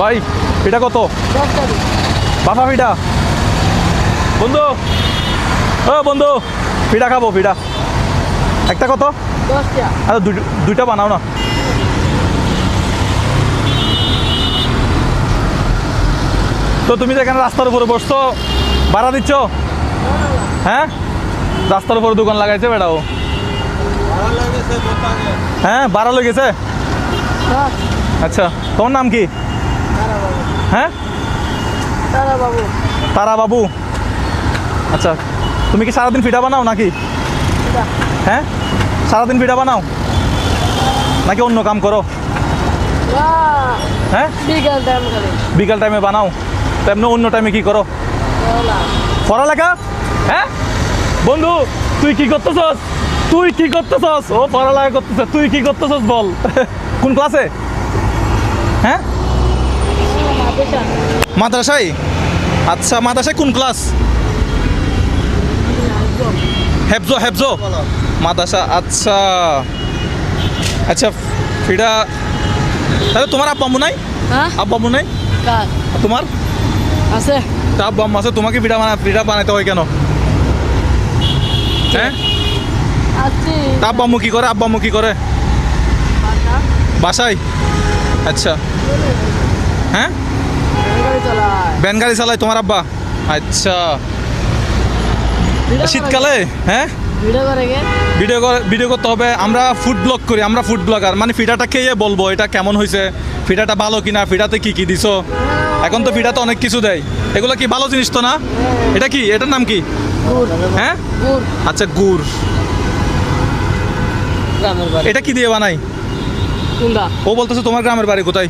ভাই এটা কত? বাফা ফিটা বন্ধু ও বন্ধু ফিটা খাব ফিটা একটা কত? আচ্ছা দুইটা বানাও না। তো তুমি তো যেখানে রাস্তার উপরে বসছো ভাড়া দিচ্ছ? হ্যাঁ? রাস্তার উপরে দোকান লাগাইছে বেটাও হ্যাঁ ভাড়া লই গেছে আচ্ছা তোমার নাম কি? হ্যাঁ? তারা বাবু তারা বাবু আচ্ছা তুমি কি সারাদিন ফিটা বানাও নাকি? হ্যাঁ? সারাদিন ফিটা বানাও? নাকি অন্য কাম করো? হ্যাঁ? বিকাল টাইম বিকাল টাইমে বানাও। তেমনি অন্য টাইমে কি করো? পড়ালেখা? হ্যাঁ? বন্ধু তুই কি করতেছস? তুই কি করতেছস? ও পড়ালেখা করতেছ তুই কি করতেছস বল? কোন ক্লাসে হ্যাঁ? মাদ্রাসায়? আচ্ছা মাদ্রাসায় কোন ক্লাস হেফজো হেফজো। মাদ্রাসা আচ্ছা। আচ্ছা ফিডা তাহলে তোমার আব্বা আম্মু নাই? হ্যাঁ? আব্বা আম্মু নাই? তোমার? আছে। তা আব্বা আম্মু আছে তোমাকে ফিডা বানা ফিডা বানাতে হয় কেন? হ্যাঁ? আছি। তা আব্বা আম্মু কি করে? আব্বা আম্মু কি করে? বাসায়? আচ্ছা। হ্যাঁ? চালায়। ভ্যান গাড়ি চালায় তোমার আব্বা? আচ্ছা। শীতকালে? হ্যাঁ? ভিডিও করে ভিডিও করে- ভিডিও করতে হবে। আমরা ফুড ব্লগ করি আমরা ফুড ব্লগার মানে ফিডাটা খেয়ে বলব এটা কেমন হয়েছে ফিডাটা ভালো কিনা ফিডাতে কি কি দিছো? এখন তো ফিডাতে অনেক কিছু দেয়। এগুলো কি ভালো জিনিস তো না? এটা কি? এটার নাম কি? হ্যাঁ? আচ্ছা গুড়। এটা কি দিয়ে বানাই ও বলতেছে তোমার গ্রামের বাড়ি কোথায়?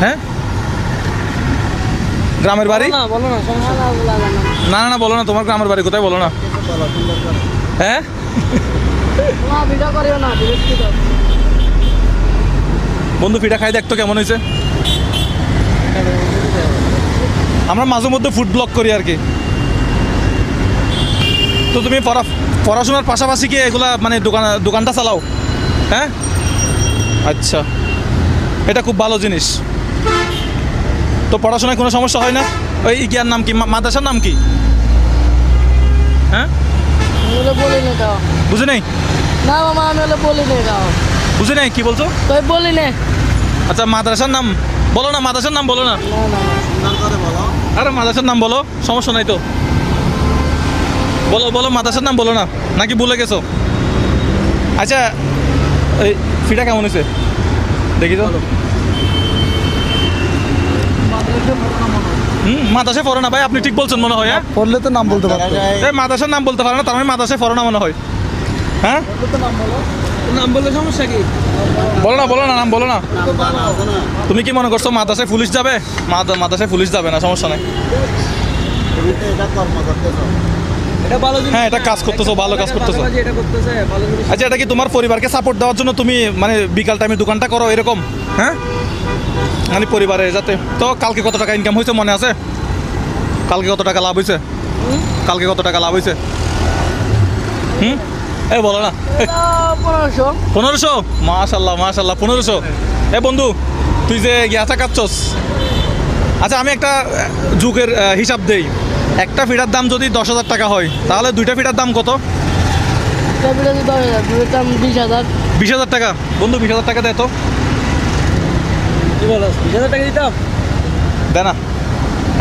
হ্যাঁ? গ্রামের বাড়ি? না না না বলা না। তোমার গ্রামের বাড়ি কোথায় বলো না। হ্যাঁ? বন্ধু ফিডা খাই দেখতো কেমন হয়েছে। আমরা মাঝে মধ্যে ফুড ব্লগ করি আর কি। তো তুমি পড়া পড়াশোনার পাশাপাশি কি এগুলা মানে দোকান দোকানটা চালাও? হ্যাঁ? আচ্ছা। এটা খুব ভালো জিনিস। তো পড়াশোনায় কোনো সমস্যা হয় না? ওই ইয়ার নাম কি? মাদ্রাসার নাম কি? হ্যাঁ? আমি হলে না তাও বুঝে নেই? না মামা আমি বলি না তাও বুঝে নেই? কি বলছো? তুই বলি না? আচ্ছা মাদ্রাসার নাম বলো না মাদ্রাসার নাম বলো না। আরে মাদ্রাসার নাম বলো সমস্যা নাই তো। বলো বলো মাদ্রাসার নাম বলো না নাকি ভুলে গেছো? আচ্ছা এই ফিটা কেমন হয়েছে? দেখি তো। হুম মাদ্রাসায় পড়ো না ভাই আপনি ঠিক বলছেন মনে হয় হ্যাঁ? পড়লে তো নাম বলতে পারতো। এই মাদ্রাসার নাম বলতে পারে না তার মানে মাদ্রাসায় পড়ো না মনে হয়। হ্যাঁ? নাম বললে সমস্যা কি? বলো না বলো না নাম বলো না। তুমি কি মনে করছ মাদ্রাসায় পুলিশ যাবে? মাদ্রাসায় পুলিশ যাবে না সমস্যা নাই। হ্যাঁ এটা কাজ করতেছো ভালো কাজ করতেছো। এটা করতেছে ভালো জিনিস। আচ্ছা এটা কি তোমার পরিবারকে সাপোর্ট দেওয়ার জন্য তুমি মানে বিকাল টাইমে দোকানটা করো এরকম? হ্যাঁ? মানে পরিবারে যাতে। তো কালকে কত টাকা ইনকাম হয়েছে মনে আছে? কালকে কত টাকা লাভ হয়েছে? কালকে কত টাকা লাভ হয়েছে? হুম? এ বলো না। পনেরোশো। পনেরোশো? মাশাল্লাহ মাশাল্লাহ পনেরোশো। এ বন্ধু তুই যে গিয়াটা কাটছস। আচ্ছা আমি একটা যুগের হিসাব দেই। একটা ফিটার দাম যদি দশ হাজার টাকা হয় তাহলে দুইটা ফিটার দাম কত? বিশ হাজার। টাকা। বন্ধু বিশ হাজার টাকা দেয় তো। কি বলো বিশ হাজার টাকা দিতাম? দে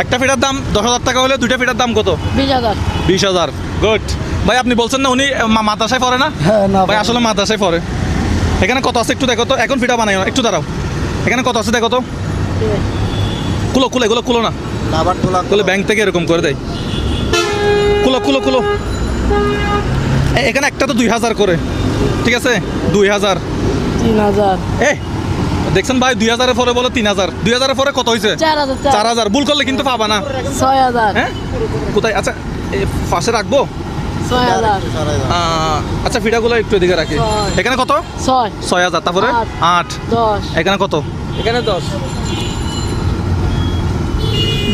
একটা ফিটার দাম দশ হাজার টাকা হলে দুইটা ফিটার দাম কত? বিশ হাজার। বিশ হাজার। গুড ভাই আপনি বলছেন না উনি মাদ্রাসায় পড়ে না? হ্যাঁ ভাই আসলে মাদ্রাসায় পড়ে। এখানে কত আছে একটু দেখো তো। এখন ফিটা বানাই না একটু দাঁড়াও। এখানে কত আছে দেখো তো। কুলো কুলো এগুলো কুলো না। কুলো ব্যাংক থেকে এরকম করে দেয়। কুলো কুলো কুলো। এখানে একটা তো দুই হাজার করে। ঠিক আছে? দুই হাজার। তিন হাজার। এ দেখছেন ভাই দুই হাজারের পরে বলো তিন হাজার। দুই হাজারের পরে কত হয়েছে চার হাজার ভুল করলে কিন্তু পাবা না। ছয় হাজার। হ্যাঁ? কোথায়? আচ্ছা এ, পাশে রাখব? আচ্ছা ফিডাগুলো একটু এদিকে রাখি। এখানে কত? ছয়। ছয় হাজার। তারপরে? আট। দশ। এখানে কত? এখানে দশ।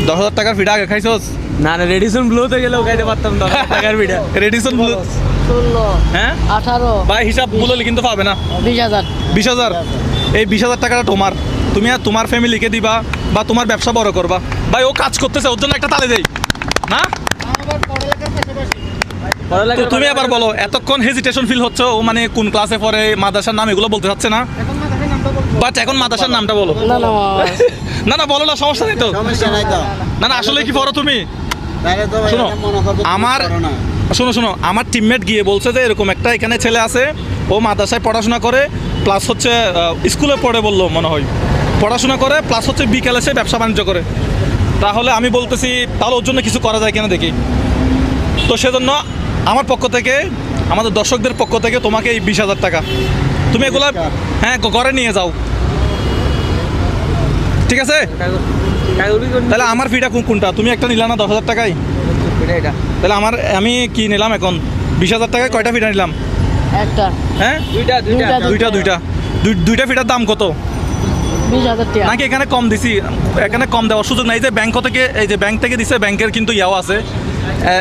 দশ হাজার টাকার ফিডা আগে খাইছস? না না রেডিসন ব্লুতে গেলেও খাইতে পারতাম দশ টাকার ভিডিও রেডিসন ব্লু ষোলো। হ্যাঁ? আঠারো। ভাই হিসাব বললে কিন্তু পাবে না। বিশ হাজার। বিশ হাজার? এই বিশ হাজার টাকাটা তোমার। তুমি আর তোমার ফ্যামিলিকে দিবা বা তোমার ব্যবসা বড় করবা। ভাই ও কাজ করতেছে ওর জন্য একটা তালে দেই। না? তুমি আবার বলো এতক্ষণ হেজিটেশন ফিল হচ্ছে ও মানে কোন ক্লাসে পড়ে মাদ্রাসার নাম এগুলো বলতে চাচ্ছে না? বাট এখন মাদ্রাসার নামটা বলো। না না মামা না না বলো না সমস্যা নেই তো। সমস্যা নাই তো। না না আসলে কি পড়ো তুমি? শোনো, আমার শোনো শোনো আমার টিমমেট গিয়ে বলছে যে এরকম একটা এখানে ছেলে আছে ও মাদ্রাসায় পড়াশোনা করে প্লাস হচ্ছে স্কুলে পড়ে বলল মনে হয়। পড়াশোনা করে প্লাস হচ্ছে বিকেলে সে ব্যবসা বাণিজ্য করে। তাহলে আমি বলতেছি তাহলে ওর জন্য কিছু করা যায় কিনা দেখি। তো সেজন্য আমার পক্ষ থেকে আমাদের দর্শকদের পক্ষ থেকে তোমাকে এই বিশ হাজার টাকা। তুমি এগুলা হ্যাঁ ঘরে নিয়ে যাও। ঠিক আছে? তাহলে আমার ফিটা কোন কোনটা? তুমি একটা নিলা না দশ হাজার টাকায়? তাহলে আমার আমি কি নিলাম এখন? বিশ হাজার টাকায় কয়টা ফিটা নিলাম? একটা। হ্যাঁ? দুইটা দুইটা। দুইটা দুই- দুইটা ফিটার দাম কত? বিশ নাকি এখানে কম দিছি? এখানে কম দেওয়ার সুযোগ নাই। যে ব্যাংক থেকে এই যে ব্যাংক থেকে দিছে ব্যাংকের কিন্তু ইয়াও আছে।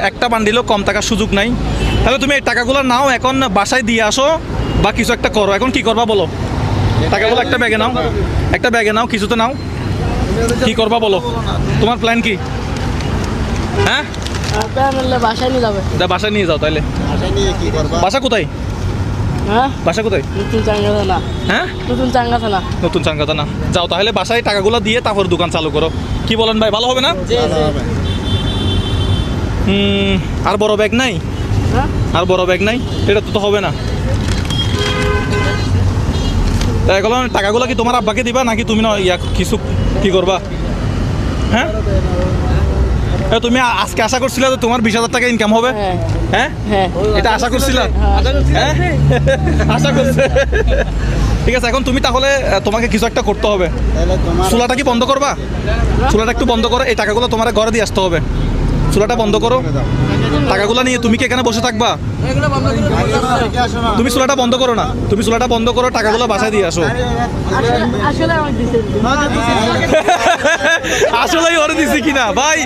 একটা বান্ডিলেও কম টাকার সুযোগ নাই। তাহলে তুমি এই টাকাগুলো নাও এখন বাসায় দিয়ে আসো বা কিছু একটা করো। এখন কি করবা বলো? টাকাগুলো একটা ব্যাগে নাও। একটা ব্যাগে নাও কিছু তো নাও। কি করবা বলো? তোমার প্ল্যান কি? হ্যাঁ? বাসায় নিয়ে যাবে। বাসায় নিয়ে যাও তাহলে বাসায় নিয়ে কি করবা? বাসা কোথায়? হ্যাঁ? বাসা কোথায়? নতুন চাঙ্গা থানা হ্যাঁ? নতুন চাঙ্গা থানা নতুন চাঙ্গাতা না যাও তাহলে বাসায় টাকাগুলো দিয়ে তারপর দোকান চালু করো। কি বলেন ভাই ভালো হবে না? হুম, আর বড় ব্যাগ নাই? হ্যাঁ? আর বড় ব্যাগ নাই? এটা তো তো হবে না। তাই এগুলো টাকাগুলো কি তোমার আব্বাকে দিবা নাকি তুমি না ইয়া কিছু কি করবা? হ্যাঁ? তুমি আজকে আশা করছিলে যে তোমার বিশ হাজার টাকা ইনকাম হবে। হ্যাঁ হ্যাঁ। হ্যাঁ? এটা আশা করছিলাম। হ্যাঁ? আশা করছে। ঠিক আছে এখন তুমি তাহলে তোমাকে কিছু একটা করতে হবে। তাহলে চুলাটা কি বন্ধ করবা? চুলাটা একটু বন্ধ করো এই টাকাগুলো তোমার ঘরে দিয়ে আসতে হবে। চুলাটা বন্ধ করো। টাকাগুলো নিয়ে তুমি কি এখানে বসে থাকবা। তুমি চুলাটা বন্ধ করো না। তুমি চুলাটা বন্ধ করো, টাকাগুলো বাসায় দিয়ে আসো। আসলে- ওরে দিছি কিনা? ভাই,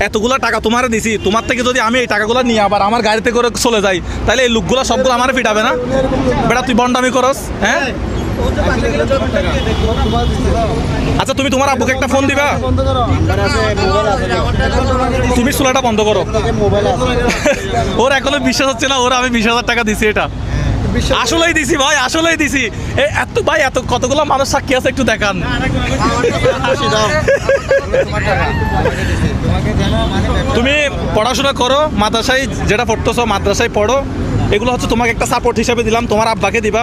এতগুলা টাকা তোমারে দিছি। তোমার থেকে যদি আমি এই টাকাগুলো নিয়ে আবার আমার গাড়িতে করে চলে যাই, তাহলে এই লোকগুলো সবগুলো আমার ফিটাবে না? বেটা, তুই বন্ডামি করস হ্যাঁ? আচ্ছা তুমি তোমার আব্বুকে একটা ফোন দিবা? চুলাটা বন্ধ করো। ওর এখনও বিশ্বাস হচ্ছে না ওর আমি বিশ হাজার টাকা দিছি এটা। আসলেই দিছি ভাই আসলেই দিছি। এ এত ভাই এত কতগুলো মানুষ সাক্ষী আছে একটু দেখান। তুমি পড়াশোনা করো মাদ্রাসায় যেটা পড়তেছো মাদ্রাসায় পড়ো। এগুলো হচ্ছে তোমাকে একটা সাপোর্ট হিসাবে দিলাম তোমার আব্বাকে দিবা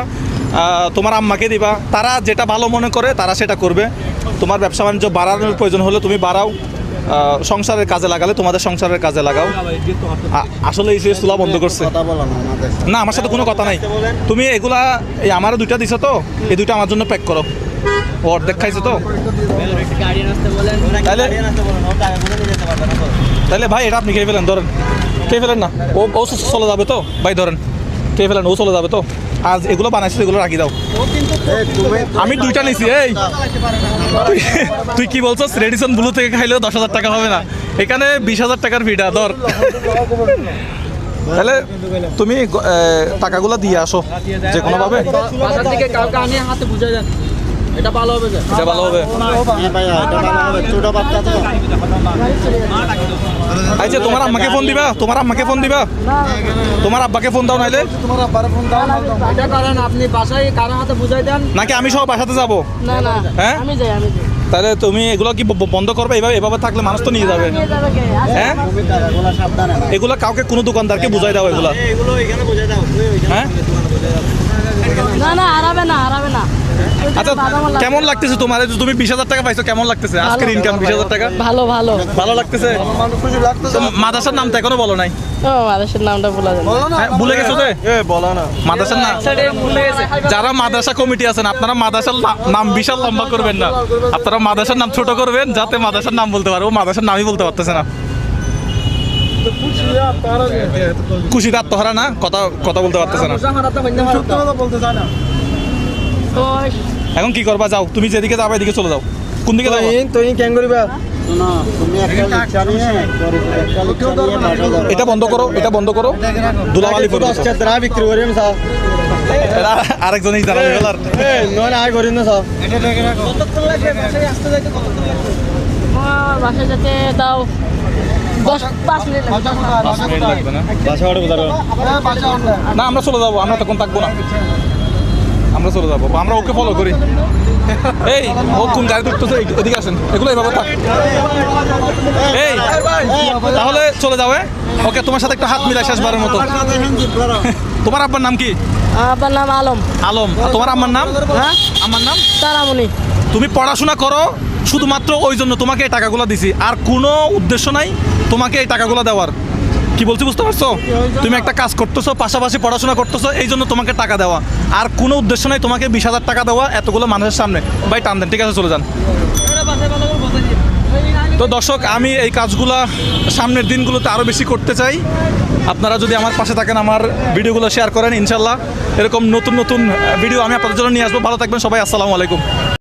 তোমার আম্মাকে দিবা। তারা যেটা ভালো মনে করে তারা সেটা করবে। তোমার ব্যবসা বাণিজ্য বাড়ানোর প্রয়োজন হলে তুমি বাড়াও। সংসারের কাজে লাগালে, তোমাদের সংসারের কাজে লাগাও। আসলে এই চুলা বন্ধ করছে। না, আমার সাথে কোনো কথা নাই। তুমি এগুলা, এই আমারও দুইটা দিছো তো, এই দুইটা আমার জন্য প্যাক করো। অর্ধেক খাইছে তো। তাহলে তাহলে ভাই, এটা আপনি খেয়ে ফেলেন, ধরেন। খেয়ে ফেলেন না। ও ও চলে যাবে তো? ভাই, ধরেন। খেয়ে ফেলেন, ও চলে যাবে তো? আজ এগুলো বানাইছে এগুলো রাখি দাও। আমি দুইটা নিছি এই। তুই- কি বলছো রেডিসন ব্লু থেকে খাইলেও দশ হাজার টাকা হবে না। এখানে বিশ হাজার টাকার ভিড়া ধর। তাহলে তুমি টাকাগুলো দিয়ে আসো যে বুঝাই দেন। এটা ভালো হবে এটা ভালো হবে। হ্যাঁ। আচ্ছা তোমার আম্মাকে ফোন দিবা? তোমার আম্মাকে ফোন দিবা? তোমার আব্বাকে ফোন দাও নাইলে। এটা করেন আপনি বাসায় কারও হাতে বুঝাই দেন। নাকি আমি সব বাসাতে যাব? না না হ্যাঁ? আমি যাই আমি যাই। তাহলে তুমি এগুলো কি বন্ধ করবে? এভাবে এভাবে থাকলে মানুষ তো নিয়ে যাবে। হ্যাঁ নাও। এগুলো কাউকে কোনো দোকানদারকে বুঝাই দাও এগুলা। হ্যাঁ? না না হারাবে না হারাবে না। আচ্ছা কেমন লাগতেছে তোমার? তুমি বিশ হাজার টাকা পাইছো কেমন লাগতেছে? আজকের ইনকাম বিশ হাজার টাকা? ভালো ভালো ভালো। লাগতেছে? তো মাদ্রাসার নাম তো এখনও বলো নাই? ও মাদেশের নামটা বলা যাবে। না। হ্যাঁ, মাদ্রাসার নাম? যারা মাদ্রাসা কমিটি আছেন আপনারা মাদ্রাসার নাম বিশাল লম্বা করবেন না। আপনারা মাদ্রাসার নাম ছোট করবেন যাতে মাদ্রাসার নাম বলতে পারো। ও মাদ্রাসার নামই বলতে পারতেছে না। খুশিতে আত্মহারা না? কথা কথা বলতে পারতেছে না। এখন কি করবা? যাও তুমি যেদিকে যাবে এদিকে চলে যাও। কোন দিকে রিক্সা নিয়ে বাসায় যাবে। এটা বন্ধ করো এটা বন্ধ করো। আরেকজন নয় আয় করি না সব আমার বাসায় যেতে তাও দশ পাঁচ মিনিট লাগবে। বাসা বাড়ি কোথায় না আমরা চলে যাব আমরা তখন থাকব না। আমরা চলে যাব। আমরা ওকে ফলো করি। এই ও কোন গাড়ি উঠতেছে এদিকে আসেন। এগুলো এইভাবে থাক। এই তাহলে চলে যাও হ্যাঁ? ওকে তোমার সাথে একটা হাত মিলাই শেষবারের মতো। তোমার আব্বার নাম কি? আপনার নাম আলম। আলম। তোমার আম্মার নাম? হ্যাঁ? আমার নাম? তারামণি। তুমি পড়াশোনা করো শুধুমাত্র ওই জন্য তোমাকে এই টাকাগুলো দিছি। আর কোনো উদ্দেশ্য নাই তোমাকে এই টাকাগুলো দেওয়ার। কি বলছি বুঝতে পারছ? তুমি একটা কাজ করতেছো, পাশাপাশি পড়াশোনা করতেছো, এই জন্য তোমাকে টাকা দেওয়া। আর কোনো উদ্দেশ্য নাই তোমাকে বিশ হাজার টাকা দেওয়া এতগুলো মানুষের সামনে। ভাই, টান দেন, ঠিক আছে, চলে যান। তো দর্শক, আমি এই কাজগুলা সামনের দিনগুলোতে আরও বেশি করতে চাই। আপনারা যদি আমার পাশে থাকেন, আমার ভিডিওগুলো শেয়ার করেন, ইনশাল্লাহ। এরকম নতুন নতুন ভিডিও আমি আপনাদের জন্য নিয়ে আসব। ভালো থাকবেন সবাই, আসসালামু আলাইকুম।